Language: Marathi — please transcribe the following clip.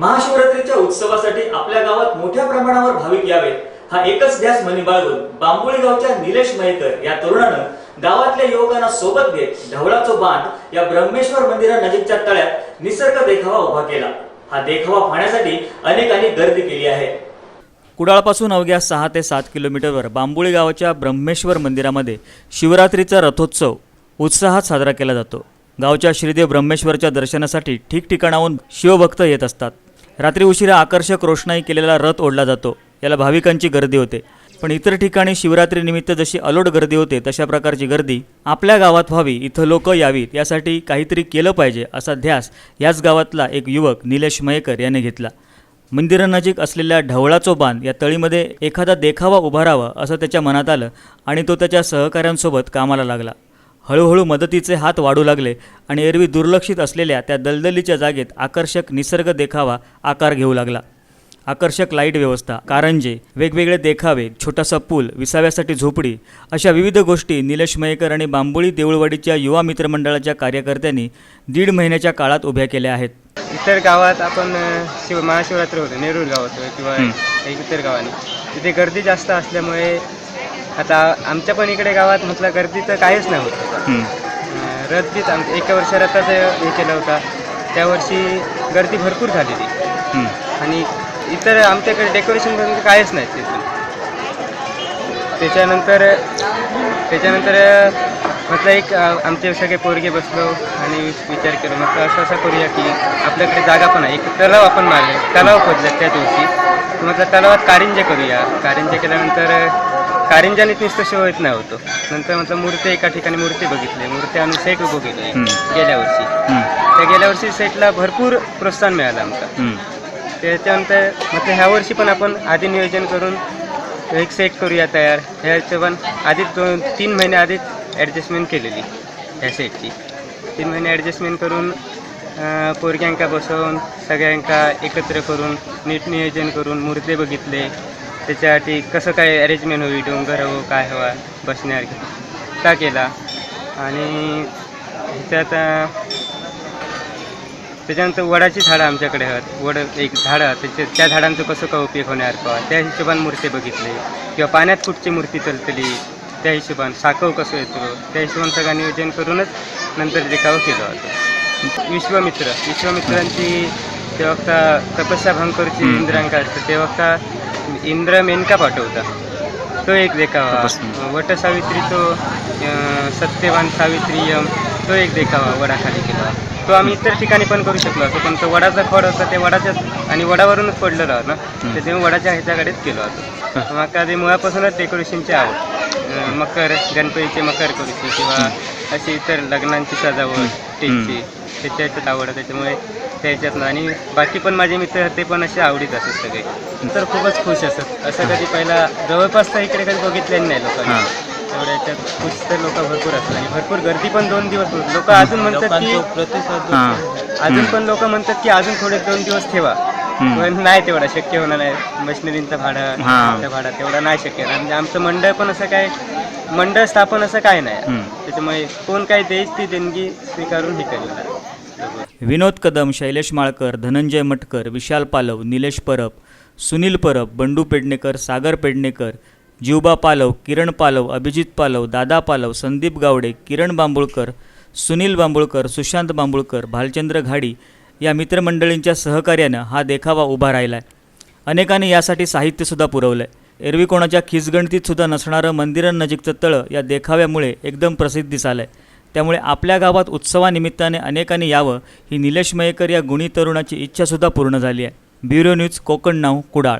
महाशिवरात्रीच्या उत्सवासाठी आपल्या गावात मोठ्या प्रमाणावर भाविक यावेत. हा एकच ध्यास मनी बाळगून बांबोळी गावच्या निलेश मयेकर या तरुणानं गावातल्या युवकांना सोबत घेत ढवळाचो बांध या ब्रह्मेश्वर मंदिरा नजीकच्या तळ्यात निसर्ग देखावा उभा केला. हा देखावा पाहण्यासाठी अनेकांनी गर्दी केली आहे. कुडाळपासून अवघ्या सहा ते सात किलोमीटरवर बांबोळी गावाच्या ब्रह्मेश्वर मंदिरामध्ये शिवरात्रीचा रथोत्सव उत्साहात साजरा केला जातो. गावच्या श्रीदेव ब्रह्मेश्वरच्या दर्शनासाठी ठिकठिकाणाहून शिवभक्त येत असतात. रात्री उशिरा आकर्षक रोषणाई केलेला रथ ओढला जातो. याला भाविकांची गर्दी होते. पण इतर ठिकाणी शिवरात्रीनिमित्त जशी अलोट गर्दी होते तशा प्रकारची गर्दी आपल्या गावात व्हावी इथं लोक यावीत यासाठी काहीतरी केलं पाहिजे असा ध्यास याच गावातला एक युवक निलेश मयेकर याने घेतला. मंदिरानजीक असलेल्या ढवळाचो बांध या तळीमध्ये एखादा देखावा उभारावा असं त्याच्या मनात आलं आणि तो त्याच्या सहकाऱ्यांसोबत कामाला लागला. हळूहळू मदतीचे हात वाढू लागले आणि एरवी दुर्लक्षित असलेल्या त्या दलदलीच्या जागेत आकर्षक निसर्ग देखावा आकार घेऊ लागला. आकर्षक लाइट व्यवस्था कारंजे वेगवेगळे देखावे छोटासा पूल विसाव्यासाठी झोपडी अशा विविध गोष्टी निलेश मयेकर आणि बांबोळी देऊळवाडीच्या युवा मित्रमंडळाच्या कार्यकर्त्यांनी दीड महिन्याच्या काळात उभ्या केल्या आहेत. इतर गावात आपण शिव महाशिवरात्र होतं नेरूर गावात होतं किंवा इतर गावाने. तिथे गर्दी जास्त असल्यामुळे आता आमच्या पण इकडे गावात म्हटलं गर्दी तर काहीच नाही होत. आम एका वर्षा रथाचं हे केलं होता. त्या वर्षी गर्दी भरपूर झालेली. आणि इतर आमच्याकडे डेकोरेशन वगैरे काहीच नाही तिथून त्याच्यानंतर त्याच्यानंतर म्हटलं एक आमचे सगळे पोरगे बसलो आणि विचार केला म्हटलं असं असं करूया की आपल्याकडे जागा पण आहे. एक तलाव आपण मारले. तलाव खोदले त्या दिवशी. म्हटलं तलावात कारंजे करूया. कारंजे केल्यानंतर कारंजाने नुसतं येत नाही होतो. नंतर म्हटलं मूर्ती एका ठिकाणी मूर्ती बघितली. मूर्ती आणून सेट उभं केलं. गेल्या वर्षी. त्या गेल्या वर्षी सेटला भरपूर प्रोत्साहन मिळालं आमचं. त्याच्यानंतर म्हटलं ह्या वर्षी पण आपण आधी नियोजन करून एक सेट करूया तयार. ह्याचं पण आधीच दोन तीन महिने आधीच ॲडजस्टमेंट केलेली ह्या सेटची तीन महिने ॲडजस्टमेंट करून पोरग्यांका बसवून सगळ्यांका एकत्र करून नीट नियोजन करून मूर्ती बघितले. त्याच्यासाठी कसं काय अरेंजमेंट होईल डोंगर हो काय हवा बसण्यावर? त्या केला? आणि ह्याच्यात अं, त्याच्यानंतर वडाची झाडं आमच्याकडे आहेत. वड एक झाडं त्याच्या त्या झाडांचं कसं काय उपयोग होणार? का त्या हिशोबाने मूर्ती बघितली. किंवा पाण्यात कुठची मूर्ती चलतली? त्या हिशोबाने. साकव कसं येतो? त्या हिशोबाने सगळं नियोजन करूनच नंतर देखावं केलं होतं. विश्वामित्र. विश्वामित्रांची ते वक्ता तपस्या भंकरची इंद्रांका असतं ते वक्ता इंद्र मेनका पाठवता. तो एक देखावा. वटसावित्री तो सत्यवान सावित्री यम तो एक देखावा वडाखाली केला. तो आम्ही इतर ठिकाणी पण करू शकलो असतो पण तो वडाचा फळ होता ते वडाच्याच आणि वडावरूनच पडलेला होता त्याच्यामुळे वडाच्या ह्याच्याकडेच केलो होतो. माका ते मुळापासूनच डेकोरेशनची आवड. मकर गणपतीचे मकर करूची किंवा अशी इतर लग्नांची सजावट स्टेजची त्याच्या ह्याच्यात आवड त्याच्यामुळे त्या ह्याच्यातनं. आणि बाकी पण माझे मित्र ते पण असे आवडीत असत सगळे. तर खूपच खुश असत असं कधी पहिला जवळपास तर इकडे कधी बघितलेलं नाही लोकांनी. एवढ्या याच्यात खुश तर लोक भरपूर असतात. आणि भरपूर गर्दी पण दोन दिवस लोक अजून म्हणतात की अजून पण लोक म्हणतात की अजून थोडे दोन दिवस ठेवा. पण नाही तेवढा शक्य होणार नाही. मशिनरींचं भाडं भाडं तेवढं नाही शक्य आणि आमचं मंडळ पण असं काय मंडळ स्थापन असं काय नाही. त्याच्यामुळे कोण काय देईल ती देणगी स्वीकारून हे केलेलं विनोद कदम शैलेश माळकर धनंजय मटकर विशाल पालव निलेश परब सुनील परब बंडू पेडणेकर सागर पेडणेकर जीवबा पालव किरण पालव अभिजित पालव दादा पालव संदीप गावडे किरण बांबुळकर सुनील बांबुळकर सुशांत बांबुळकर भालचंद्र घाडी या मित्रमंडळींच्या सहकार्यानं हा देखावा उभा राहिला आहे अनेकांनी यासाठी साहित्यसुद्धा पुरवलं आहे एरवी कोणाच्या खिसगणतीतसुद्धा नसणारं मंदिरांनजीकचं तळं या देखाव्यामुळे एकदम प्रसिद्धीस आलं आहे त्यामुळे आपल्या गावात उत्सवानिमित्ताने अनेकांनी यावं ही निलेश मयेकर या गुणी तरुणाची इच्छासुद्धा पूर्ण झाली आहे. ब्युरो न्यूज कोकण नाव कुडाळ.